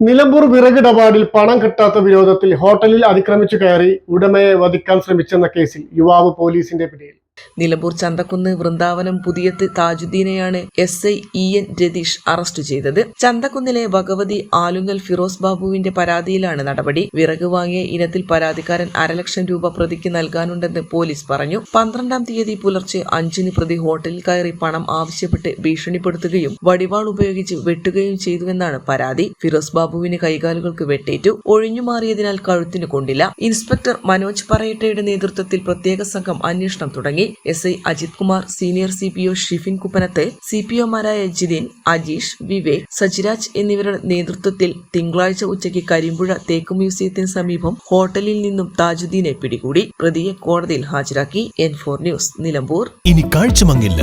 Nilambur വിറകിടപാടിൽ പണം കിട്ടാത്ത വിരോധത്തിൽ ഹോട്ടലിൽ അതിക്രമിച്ചു കയറി ഉടമയെ വധിക്കാൻ ശ്രമിച്ചെന്ന കേസിൽ യുവാവ് പോലീസിന്റെ പിടിയിൽ. Nilambur Chanthakkunnu Vrindavanam Puthiyath താജുദ്ദീനെയാണ് S I E N Ratheesh arrest ചെയ്തത്. ചന്തക്കുന്നിലെ ഭഗവതി ആലുങ്ങൽ ഫിറോസ് ബാബുവിന്റെ പരാതിയിലാണ് നടപടി. വിറക് വാങ്ങിയ ഇനത്തിൽ പരാതിക്കാരൻ അരലക്ഷം രൂപ പ്രതിക്ക് നൽകാനുണ്ടെന്ന് പോലീസ് പറഞ്ഞു. പന്ത്രണ്ടാം തീയതി പുലർച്ചെ അഞ്ചിന് പ്രതി ഹോട്ടലിൽ കയറി പണം ആവശ്യപ്പെട്ട് ഭീഷണിപ്പെടുത്തുകയും വടിവാൾ ഉപയോഗിച്ച് വെട്ടുകയും ചെയ്തുവെന്നാണ് പരാതി. ഫിറോസ് ബാബുവിന് കൈകാലുകൾക്ക് വെട്ടേറ്റു. ഒഴിഞ്ഞുമാറിയതിനാൽ കഴുത്തിന് കൊണ്ടില്ല. ഇൻസ്പെക്ടർ മനോജ് പറയട്ടയുടെ നേതൃത്വത്തിൽ പ്രത്യേക സംഘം അന്വേഷണം തുടങ്ങി. S I Ajith Kumar senior C P O Shifin കുപ്പനത്തെ C P ഒമാരായ ജിതിൻ അജീഷ് വിവേക് സജിരാജ് എന്നിവരുടെ നേതൃത്വത്തിൽ തിങ്കളാഴ്ച ഉച്ചയ്ക്ക് കരിമ്പുഴ തേക്ക് മ്യൂസിയത്തിന് സമീപം ഹോട്ടലിൽ നിന്നും താജുദ്ദീനെ പിടികൂടി പ്രതിയെ കോടതിയിൽ ഹാജരാക്കി. N four news Nilambur. ഇനി കാഴ്ചമങ്ങില്ല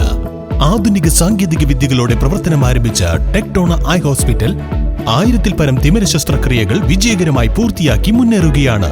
ആധുനിക സാങ്കേതിക വിദ്യകളോടെ പ്രവർത്തനം ആരംഭിച്ച ടെക്ടോണ ഐ ഹോസ്പിറ്റൽ ആയിരത്തിൽ പരം തിമിര ശസ്ത്രക്രിയകൾ വിജയകരമായി പൂർത്തിയാക്കി മുന്നേറുകയാണ്.